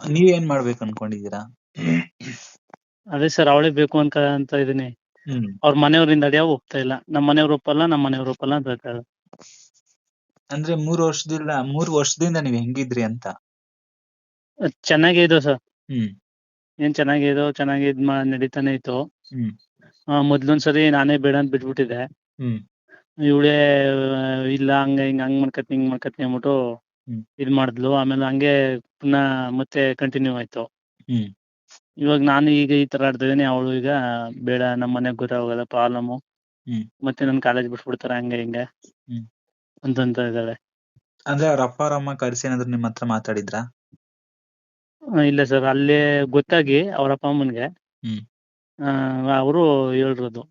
ನೀವೇನ್ ಮಾಡ್ಬೇಕು ಅನ್ಕೊಂಡಿದೀರಾ ಅದೇ ಸರ್ ಅವಳೇ ಬೇಕು ಅಂತ ಅಂತ ಇದೀನಿ ಹ್ಮ್. ಅವ್ರ ಮನೆಯವರಿಂದ ಅದ್ಯಾವ ಒಪ್ತಾ ಇಲ್ಲ. ನಮ್ಮ ಮನೆಯವ್ರ ಒಪ್ಪಲ್ಲ ನಮ್ಮ ಮನೆಯವ್ರ ಒಪ್ಪಲ್ಲ ಅಂತ ಹೇಳ್ತಾರೆ. ಅಂದ್ರೆ ಮೂರ್ ವರ್ಷದಿಂದ ಮೂರ್ ವರ್ಷದಿಂದ ನೀವ್ ಹೆಂಗಿದ್ರಿ ಅಂತ? ಚೆನ್ನಾಗೇ ಇದು ಸರ್. ಹ್ಮ್. ಏನ್ ಚೆನ್ನಾಗಿ ಇದು ಚೆನ್ನಾಗಿ ಇದ್ ಮಾ ನಡೀತಾನೆ ಇತ್ತು. ಹ್ಮ್. ಆ, ಮೊದ್ಲೊಂದ್ಸರಿ ನಾನೇ ಬೇಡ ಅಂತ ಬಿಟ್ಬಿಟ್ಟಿದ್ದೆ. ಹ್ಮ್. ಇವಳೇ ಇಲ್ಲ ಹಂಗ ಹಿಂಗ ಹಂಗ್ ಮಾಡ್ಕತ್ನಿ ಹಿಂಗ್ ಮಾಡ್ಕತ್ನಿ ಅಂದ್ಬಿಟ್ಟು. ಇದ್ ಮಾಡಿದ್ಲು. ಆಮೇಲೆ ಹಂಗೆ ಪುನಃ ಮತ್ತೆ ಕಂಟಿನ್ಯೂ ಆಯ್ತು. ಹ್ಮ್. ಇವಾಗ ನಾನು ಈಗ ಈ ತರ ಆಡ್ತಾ ಇದೀನಿ ಅವಳು ಈಗ ಬೇಡ ನಮ್ಮ ಮನೆಗ್ ಗೊತ್ತಾಗಲ್ಲ ಪ್ರಾಬ್ಲಮ್ ಹ್ಮ್. ಮತ್ತೆ ನನ್ ಕಾಲೇಜ್ ಬಿಟ್ಬಿಡ್ತಾರೆ ಹಂಗೆ ಹಿಂಗೆ ಹ್ಮ್. ಅಂತಂತ ಇದ್ದಾಳೆ ಅಂದ್ರೆ ಅವ್ರ ಅಪ್ಪ ಅವ್ರ ಅಮ್ಮ ಕರ್ಸಿ ಏನಾದ್ರು ನಿಮ್ ಹತ್ರ ಮಾತಾಡಿದ್ರಾ? ಆ, ಇಲ್ಲ ಸರ್ ಅಲ್ಲೇ ಗೊತ್ತಾಗಿ ಅವ್ರ ಅಪ್ಪ ಅಮ್ಮನ್ಗೆ. ಹ್ಮ್. ಅವರು ಹೇಳಿರೋದು.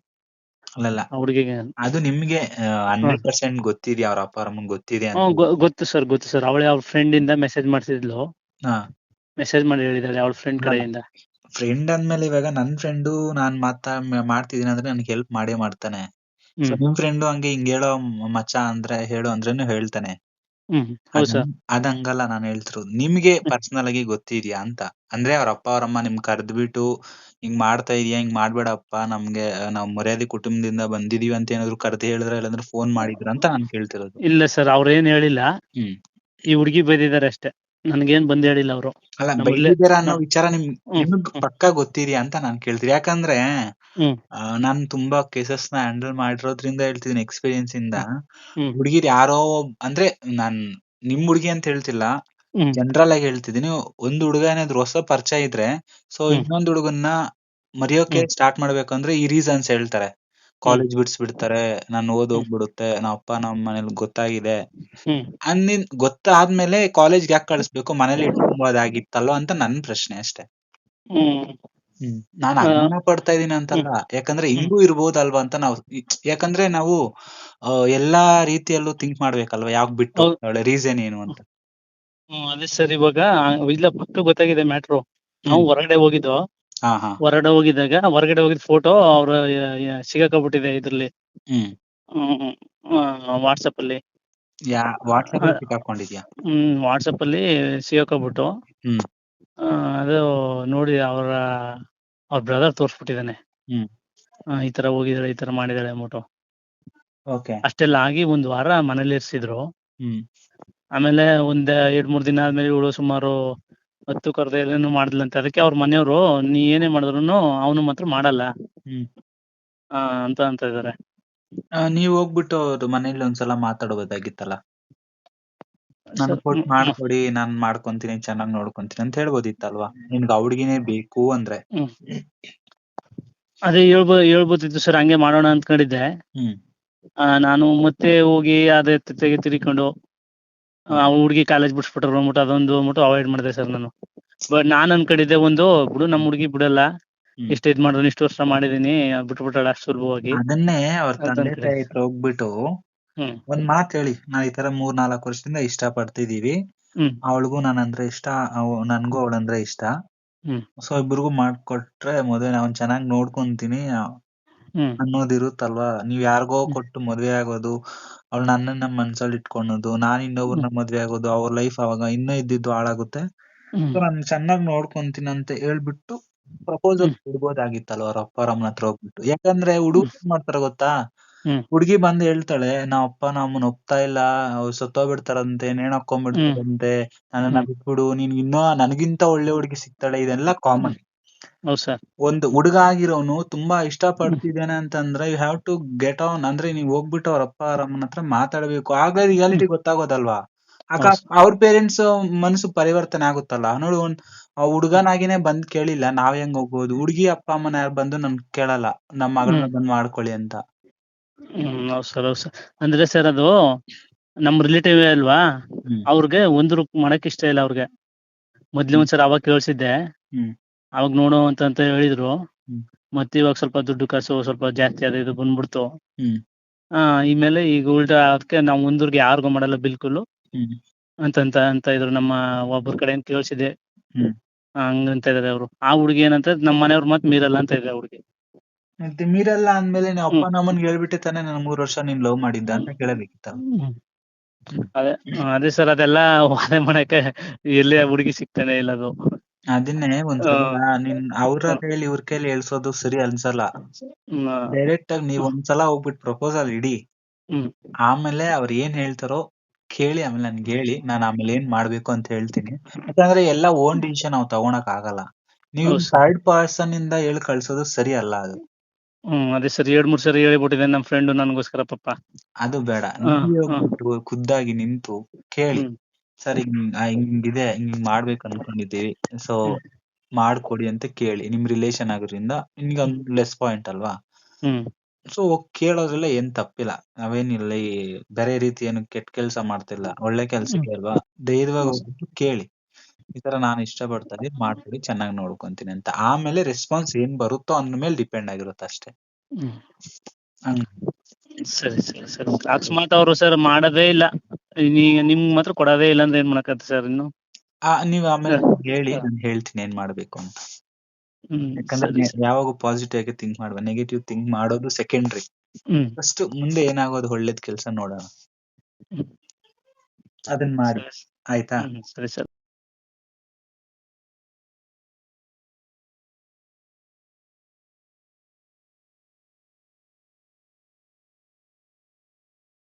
ಅಲ್ಲಲ್ಲ. ಹುಡುಗಿಗೆ. ಅದು ನಿಮ್ಗೆ ಹಂಡ್ರೆಡ್ ಪರ್ಸೆಂಟ್ ಗೊತ್ತಿದೆ ಅವ್ರ ಅಪ್ಪ ಅಮ್ಮನ್ ಗೊತ್ತಿದೆ ಗೊತ್ತು ಸರ್ ಗೊತ್ತು ಸರ್. ಅವಳೆ ಅವ್ರ ಫ್ರೆಂಡ್ ಇಂದ ಮೆಸೇಜ್ ಮಾಡ್ತಿದ್ಲು. ಹಾ. ಮೆಸೇಜ್ ಮಾಡಿ ಹೇಳಿದಾರೆ ಅವ್ಳ ಫ್ರೆಂಡ್ ಕಡೆಯಿಂದ. ಫ್ರೆಂಡ್ ಅಂದ್ಮೇಲೆ ಇವಾಗ ನನ್ ಫ್ರೆಂಡು ನಾನ್ ಮಾತಾ ಮಾಡ್ತಿದೀನಿ ಅಂದ್ರೆ ನನ್ಗೆ ಹೆಲ್ಪ್ ಮಾಡೇ ಮಾಡ್ತಾನೆ. ನಿಮ್ ಫ್ರೆಂಡು ಹಂಗೆ ಹಿಂಗ್ ಹೇಳೋ ಮಚ್ಚ ಅಂದ್ರೆ ಹೇಳು ಅಂದ್ರೇನು ಹೇಳ್ತಾನೆ. ಹ್ಮ್ ಹೌದು ಸರ್ ಅದ್- ಅದ್ ಹಂಗಲ್ಲ ನಾನ್ ಹೇಳ್ತಿರೋದು. ನಿಮ್ಗೆ ಪರ್ಸನಲ್ ಆಗಿ ಗೊತ್ತಿದ್ಯಾ ಅಂತ? ಅಂದ್ರೆ ಅವ್ರ ಅಪ್ಪ ಅವ್ರ ಅಮ್ಮ ನಿಮ್ ಕರ್ದ್ಬಿಟ್ಟು ಹಿಂಗ್ ಮಾಡ್ತಾ ಇದೀಯಾ? ಹಿಂಗ್ ಮಾಡ್ಬೇಡಪ್ಪ. ನಮ್ಗೆ ನಾವ್ ಮರ್ಯಾದೆ ಕುಟುಂಬದಿಂದ ಬಂದಿದೀವಿ ಅಂತ ಏನಾದ್ರು ಕರ್ದು ಹೇಳಿದ್ರ ಇಲ್ಲಾಂದ್ರೆ ಫೋನ್ ಮಾಡಿದ್ರ ಅಂತ ನಾನ್ ಕೇಳ್ತಿರೋದು. ಇಲ್ಲ ಸರ್ ಅವ್ರ ಏನ್ ಹೇಳಿಲ್ಲ. ಹ್ಮ್. ಈ ಹುಡುಗಿ ಬೈದಿದ್ದಾರೆ ಅಷ್ಟೇ. ನನ್ಗೇನ್ ಬಂದ್ ಹೇಳಿಲ್ಲ ಅವರು ಅಲ್ಲ ಅನ್ನೋ ವಿಚಾರ ನಿಮ್. ನಿಮಗ್. ಪಕ್ಕಾ ಗೊತ್ತಿದ್ಯಾ ಅಂತ ನಾನ್ ಕೇಳ್ತೀನಿ ಯಾಕಂದ್ರೆ. ನಾನ್ ತುಂಬಾ ಕೇಸಸ್ನ ಹ್ಯಾಂಡಲ್ ಮಾಡಿರೋದ್ರಿಂದ ಹೇಳ್ತಿದ್ದೀನಿ ಎಕ್ಸ್ಪೀರಿಯನ್ಸ್ ಇಂದ. ಹುಡುಗಿರ್ ಯಾರೋ ಅಂದ್ರೆ ನಾನ್ ನಿಮ್ ಹುಡುಗಿ ಅಂತ ಹೇಳ್ತಿಲ್ಲ ಜನರಲ್ ಆಗಿ ಹೇಳ್ತಿದೀನಿ ಒಂದ್ ಹುಡುಗ ಏನಾದ್ರು ಹೊಸ ಪರಿಚಯ ಇದ್ರೆ ಸೊ. ಇನ್ನೊಂದ್ ಹುಡುಗನ್ನ ಮರೆಯೋಕೆ. ಸ್ಟಾರ್ಟ್ ಮಾಡ್ಬೇಕಂದ್ರೆ ಈ ರೀಸನ್ಸ್ ಹೇಳ್ತಾರೆ ಕಾಲೇಜ್ ಬಿಡ್ಸ್ಬಿಡ್ತಾರೆ ನಾನ್ ಓದ್ ಹೋಗ್ಬಿಡುತ್ತೆ ನಮ್ಮ ಅಪ್ಪ ನಮ್ಮ ಮನೇಲಿ ಗೊತ್ತಾಗಿದೆ. ಹ್ಮ್. ಅಂದಿನ್ ಗೊತ್ತಾದ್ಮೇಲೆ ಕಾಲೇಜ್ ಯಾಕೆ ಕಳಿಸ್ಬೇಕು? ಮನೇಲಿ ಇಟ್ಕೊಂಬೋದಾಗಿತ್ತಲ್ವ ಅಂತ ನನ್ ಪ್ರಶ್ನೆ ಅಷ್ಟೇ. ಹ್ಮ್. ಹ್ಮ್. ನಾನ್ ಅನುಮಾನ ಪಡ್ತಾ ಇದೀನಿ ಅಂತಲ್ಲ. ಯಾಕಂದ್ರೆ ಹಿಂಗೂ ಇರ್ಬೋದಲ್ವಾ ಅಂತ ನಾವು ಯಾಕಂದ್ರೆ ನಾವು ಎಲ್ಲಾ ರೀತಿಯಲ್ಲೂ ಥಿಂಕ್ ಮಾಡ್ಬೇಕಲ್ವಾ? ಯಾಕ್ ಬಿಟ್ಟು ಒಳ್ಳೆ ರೀಸನ್ ಏನು ಅಂತ. ಹ್ಮ್ ಅದೇ ಸರ್ ಇವಾಗ ಇಲ್ಲ ಪಕ್ಕ ಗೊತ್ತಾಗಿದೆ ಮ್ಯಾಟ್ರು ನಾವು. ಹೊರಗಡೆ ಹೋಗಿದ್ದು ಹೊರಗಡೆ ಹೋಗಿದ್ದಾಗ ಹೊರಗಡೆ ಹೋಗಿದ್ ಫೋಟೋ ಅವ್ರ ಸಿಗಾಕೊಂಡ್ಬಿಟ್ಟಿದೆ ಇದ್ರಲ್ಲಿ. ಹ್ಮ್. ವಾಟ್ಸಪ್ ಅಲ್ಲಿ. ಹ್ಮ್ ವಾಟ್ಸಪ್ ಅಲ್ಲಿ ಸಿಗಾಕೊಂಡ್ಬಿಟ್ಟು ಹ್ಮ್. ಅದು ನೋಡಿ ಅವರ ಅವ್ರ ಬ್ರದರ್ ತೋರ್ಸ್ಬಿಟ್ಟಿದಾನೆ ಹ್ಮ್. ಈ ತರ ಹೋಗಿದಾಳೆ ಈ ತರ ಮಾಡಿದಾಳೆ ಅಂದ್ಬಿಟ್ಟು. ಓಕೆ. ಅಷ್ಟೆಲ್ಲ ಆಗಿ ಒಂದ್ ವಾರ ಮನೇಲಿ ಇರ್ಸಿದ್ರು ಹ್ಮ್. ಆಮೇಲೆ ಒಂದ್ ಎರಡ್ ಮೂರ್ ದಿನ ಆದ್ಮೇಲೆ ಇವಳು ಸುಮಾರು ಹತ್ತು ಕರ್ದ ಏನು ಮಾಡ್ಲಿಲ್ಲ ಅದಕ್ಕೆ ಅವ್ರ ಮನೆಯವರು ನೀ ಏನೇ ಮಾಡಿದ್ರು ಅವನು ಮಾತ್ರ ಮಾಡಲ್ಲ. ಹ್ಮ್. ಅಂತ ಅಂತ ಇದಾರೆ. ನೀವ್ ಹೋಗ್ಬಿಟ್ಟು ಅವ್ರ ಮನೇಲಿ ಒಂದ್ಸಲ ಮಾತಾಡ್ಬೋದಾಗಿತ್ತಲ್ಲ? ನಾನು ಕೊಟ್ ಮಾಡ್ಕೊಡಿ ನಾನ್ ಮಾಡ್ಕೊಂತೀನಿ ಚೆನ್ನಾಗ್ ನೋಡ್ಕೊಂತೀನಿ ಅಂತ ಹೇಳ್ಬೋದಿತ್ತಲ್ವಾ? ನಿನ್ಗೆ ಹುಡ್ಗಿನೇ ಬೇಕು ಅಂದ್ರೆ. ಅದೇ ಹೇಳ್ಬೋ ಹೇಳ್ಬೋದಿತ್ತು ಸರ್ ಹಂಗೆ ಮಾಡೋಣ ಆ, ನಾನು ಮತ್ತೆ ಹೋಗಿ ಅದೇ ತೆಗೆ ತಿರ್ಕೊಂಡು ಹುಡುಗಿ ಕಾಲೇಜ್ ಬಿಡ್ಸ್ಬಿಟ್ರು ಅಂದ್ಬಿಟ್ಟು ಅದೊಂದು ಅಂದ್ಬಿಟ್ಟು ಅವಾಯ್ಡ್ ಮಾಡಿದೆ ಸರ್ ನಾನು. ಬಟ್ ನಾನ್ ಅನ್ಕೊಂಡಿದ್ದೆ ಒಂದು ಬಿಡು ನಮ್ ಹುಡುಗಿ ಬಿಡಲ್ಲ. ಇಷ್ಟ ಇದ್ ಮಾಡಿದ್ರು ಇಷ್ಟು ವರ್ಷ ಮಾಡಿದೀನಿ ಬಿಟ್ಬಿಟ್ಟಾಳ ಅಷ್ಟು ಸುಲಭವಾಗಿ. ಅದನ್ನೇ ಅವ್ರ ತಂದೆ. ತಾಯಿ ಹತ್ರ ಹೋಗ್ಬಿಟ್ಟು ಒಂದ್ ಮಾತ್ ಹೇಳಿ. ನಾವ್ ಈ ತರ ಮೂರ್ ನಾಲ್ಕು ವರ್ಷದಿಂದ ಇಷ್ಟ ಪಡ್ತಿದೀವಿ. ಅವಳಿಗೂ ನಾನ್ ಅಂದ್ರೆ ಇಷ್ಟ ನನ್ಗೂ ಅವಳಂದ್ರೆ ಇಷ್ಟ. ಸೊ ಇಬ್ರಿಗೂ ಮಾಡ್ಕೊಟ್ರೆ ಮದ್ವೆ ಅವ್ನ್ ಚೆನ್ನಾಗ್ ನೋಡ್ಕೊಂತೀನಿ. ಅನ್ನೋದಿರುತ್ತಲ್ವಾ ನೀವ್ ಯಾರಿಗೋ ಕೊಟ್ಟು ಮದ್ವೆ ಆಗೋದು ಅವ್ಳು ನನ್ನನ್ನ ಮನ್ಸಲ್ಲಿ ಇಟ್ಕೊಳೋದು ನಾನ್ ಇನ್ನೊಬ್ರನ್ನ ಮದ್ವೆ ಆಗೋದು ಅವ್ರ ಲೈಫ್ ಅವಾಗ ಇನ್ನೂ ಇದ್ದಿದ್ದು ಹಾಳಾಗುತ್ತೆ. ಸೊ ನಾನ್ ಚೆನ್ನಾಗ್ ನೋಡ್ಕೊಂತೀನಿ ಅಂತ ಹೇಳ್ಬಿಟ್ಟು ಪ್ರಪೋಸಲ್ ಕೊಡ್ಬೋದಾಗಿತ್ತಲ್ವ ಅವ್ರ ಅಪ್ಪ ಅಮ್ಮನ ಹತ್ರ ಹೋಗ್ಬಿಟ್ಟು? ಯಾಕಂದ್ರೆ ಹುಡುಗ ಮಾಡ್ತಾರ ಗೊತ್ತಾ? ಹುಡುಗಿ ಬಂದ್ ಹೇಳ್ತಾಳೆ ನಾವ್ ಅಪ್ಪ ನಮ್ಮನ್ ಒಪ್ತಾ ಇಲ್ಲ ಅವ್ರು ಸತ್ತೋಗ್ಬಿಡ್ತಾರಂತೆ ನೇಣ್ ಹಾಕೊಂಡ್ಬಿಡ್ತಾರಂತೆ ನನ್ನ. ಬಿಟ್ಬಿಡು ನೀನ್ ಇನ್ನೂ ನನಗಿಂತ ಒಳ್ಳೆ ಹುಡುಗಿ ಸಿಗ್ತಾಳೆ ಇದೆಲ್ಲ ಕಾಮನ್ ಒಂದು ಹುಡುಗ ಆಗಿರೋನು ತುಂಬಾ ಇಷ್ಟ ಪಡ್ತಿದ್ದಾನೆ ಅಂತಂದ್ರೆ you have to get on ಅಂದ್ರೆ ನೀವ್ ಹೋಗ್ಬಿಟ್ಟು ಅವ್ರ ಅಪ್ಪ ಅಮ್ಮನ ಹತ್ರ ಮಾತಾಡ್ಬೇಕು. ಆಗ್ಲೇ ರಿಯಾಲಿಟಿ ಗೊತ್ತಾಗೋದಲ್ವಾ. ಅವ್ರ ಪೇರೆಂಟ್ಸ್ ಮನಸ್ಸು ಪರಿವರ್ತನೆ ಆಗುತ್ತಲ್ಲ? ನೋಡು ಒಂದ್ ಆ ಹುಡ್ಗನಾಗಿನೇ ಬಂದ್ ಕೇಳಿಲ್ಲ ನಾವ್ ಹೆಂಗ್ ಹೋಗ್ಬೋದು? ಹುಡುಗಿ ಅಪ್ಪ ಅಮ್ಮನ ಯಾರು ಬಂದು ನನ್ ಕೇಳಲ್ಲ ನಮ್ ಮಗಳನ್ನ. ಬಂದ್ ಮಾಡ್ಕೊಳ್ಳಿ ಅಂತ. ಹೌದ್ ಸರ್ ಹೌದ್ ಸರ್. ಅಂದ್ರೆ ಸರ್ ಅದು ನಮ್ ರಿಲೇಟಿವ್ ಅಲ್ವಾ. ಅವ್ರಿಗೆ ಒಂದ್ ರೂಪ ಮಾಡಕ್ ಇಷ್ಟ ಇಲ್ಲ ಅವ್ರಿಗೆ. ಮೊದ್ಲು ಒಂದ್ಸಲ ಅವಾಗ ಕೇಳ್ಸಿದ್ದೆ. ಹ್ಮ್. ಅವಾಗ ನೋಡು ಅಂತ ಅಂತ ಹೇಳಿದ್ರು. ಮತ್ತೆ ಇವಾಗ ಸ್ವಲ್ಪ ದುಡ್ಡು ಕಾಸು ಸ್ವಲ್ಪ ಜಾಸ್ತಿ ಅದ ಇದು ಬಂದ್ಬಿಡ್ತು ಹಾ ಈ ಮೇಲೆ ಈಗ ಉಲ್ಟಾ ಅದಕ್ಕೆ ನಾವು ಒಂದೂರ್ಗೆ ಯಾರಿಗೂ ಮಾಡಲ್ಲ ಬಿಲ್ಕುಲ್. ಅಂತಂತ ಅಂತ ಇದ್ರು ನಮ್ಮ ಒಬ್ಬರ ಕಡೆ ಕೇಳ್ಸಿದೆ. ಹಂಗಂತ ಇದಾರೆ ಅವ್ರು ಆ ಹುಡುಗಿ ಏನಂತ ನಮ್ಮ ಮನೆಯವ್ರ ಮತ್ ಮೀರಲ್ಲ ಅಂತ ಇದೆ ಹುಡುಗಿ ಮತ್ತೆ ಮೀರಲ್ಲ ಅಂದ್ಮೇಲೆ ಅಪ್ಪ ಹ್ಮ್. ನಮ್ಮನ್ ಹೇಳ್ಬಿಟ್ಟೆ ತಾನೇ ನಾನು ಮೂರ್ ವರ್ಷ ನೀನ್ ಲವ್ ಮಾಡಿದ್ದ ಅಂತ ಕೇಳಬೇಕಿತ್ತ. ಅದೇ ಅದೇ ಸರ್ ಅದೆಲ್ಲ ವಾದ ಮಾಡಕ್ಕೆ ಎಲ್ಲಿ ಹುಡುಗಿ ಸಿಗ್ತಾನೆ ಇಲ್ಲ ಅದು ಅದನ್ನೇ ಒಂದ್ ನಿನ್ ಅವ್ರ ಕೈಲಿ ಇವ್ರ ಕೈಲಿ ಹೇಳ್ಸೋದು ಸರಿ ಅನ್ಸಲ್ಲ. ಡೈರೆಕ್ಟ್ ಆಗಿ ನೀವ್ ಒಂದ್ಸಲ ಹೋಗ್ಬಿಟ್ ಪ್ರಪೋಸಲ್ ಇಡಿ. ಆಮೇಲೆ ಅವ್ರ ಏನ್ ಹೇಳ್ತಾರೋ ಕೇಳಿ ಆಮೇಲೆ ನನ್ಗೆ ಹೇಳಿ. ನಾನು ಆಮೇಲೆ ಏನ್ ಮಾಡ್ಬೇಕು ಅಂತ ಹೇಳ್ತೀನಿ. ಯಾಕಂದ್ರೆ ಎಲ್ಲ ಓನ್ ಡಿಸಿಷನ್ ನಾವು ತಗೊಳಕ್ ಆಗಲ್ಲ. ನೀವು. ಥರ್ಡ್ ಪರ್ಸನ್ ಇಂದ ಹೇಳಿ ಕಳ್ಸೋದು ಸರಿ ಅಲ್ಲ ಅದು. ಹ್ಮ್ ಅದೇ ಸರಿ. ಎರಡ್ ಮೂರ್ ಸರಿ ಹೇಳಿಬಿಟ್ಟಿದೆ ನಮ್ ಫ್ರೆಂಡ್ ನನ್ಗೋಸ್ಕರ ಪಾಪ. ಅದು ಬೇಡ. ಖುದ್ದಾಗಿ ನಿಂತು ಕೇಳಿ. ಸರ್ ಹಿಂಗ್ ಹಿಂಗಿದೆ ಹಿಂಗ್ ಮಾಡ್ಬೇಕು ಅನ್ಕೊಂಡಿದೀವಿ ಸೊ. ಮಾಡ್ಕೊಡಿ ಅಂತ ಕೇಳಿ. ನಿಮ್ ರಿಲೇಶನ್ ಆಗೋದ್ರಿಂದ ನಿಮ್ಗೆ ಒಂದು ಲೆಸ್ ಪಾಯಿಂಟ್ ಅಲ್ವಾ? ಸೊ ಕೇಳೋದ್ರಲ್ಲ ಏನ್ ತಪ್ಪಿಲ್ಲ. ನಾವೇನಿಲ್ಲ ಈ ಬೇರೆ ರೀತಿ ಏನು ಕೆಟ್ಟ ಕೆಲಸ ಮಾಡ್ತಿಲ್ಲ. ಒಳ್ಳೆ ಕೆಲ್ಸಕ್ಕೆ ಅಲ್ವಾ? ಧೈರ್ಯವಾಗಿ ಹೋಗ್ಬಿಟ್ಟು ಕೇಳಿ. ಈ ತರ ನಾನು ಇಷ್ಟಪಡ್ತಾ ಇದೀನಿ ಮಾಡ್ಕೊಡಿ ಚೆನ್ನಾಗಿ ನೋಡ್ಕೊಂತೀನಿ ಅಂತ. ಆಮೇಲೆ ರೆಸ್ಪಾನ್ಸ್ ಏನ್ ಬರುತ್ತೋ ಅದ್ರ ಮೇಲೆ ಡಿಪೆಂಡ್ ಆಗಿರುತ್ತೆ ಅಷ್ಟೇ. ಹ್ಮ್. ಸರಿ ಸರಿ ಸರಿ. ಅಕಸ್ಮಾತ್ ಅವರು ಸರ್ ಮಾಡದೇ ಇಲ್ಲ. ನೀ ನಿಮ್ಗ್ ಮಾತ್ರ ಕೊಡೋದೇ ಇಲ್ಲ ಅಂದ್ರೆ ಏನ್ ಮಾಡಕತ್ತ ಸರ್ ಇನ್ನು? ಆ ನೀವ್ ಆಮೇಲೆ ಹೇಳಿ. ನಾನು ಹೇಳ್ತೀನಿ ಏನ್ ಮಾಡ್ಬೇಕು ಅಂತ. ಹ್ಮ್ ಯಾಕಂದ್ರೆ ಯಾವಾಗ ಪಾಸಿಟಿವ್ ಆಗಿ ಥಿಂಕ್ ಮಾಡುವ ನೆಗೆಟಿವ್ ಥಿಂಕ್ ಮಾಡೋದು ಸೆಕೆಂಡ್ರಿ ಫಸ್ಟ್ ಮುಂದೆ ಏನಾಗೋದು ಒಳ್ಳೇದ್ ಕೆಲ್ಸ ನೋಡೋಣ. ಅದನ್ನ ಮಾಡಿ. ಆಯ್ತಾ? ಸರಿ ಸರ್.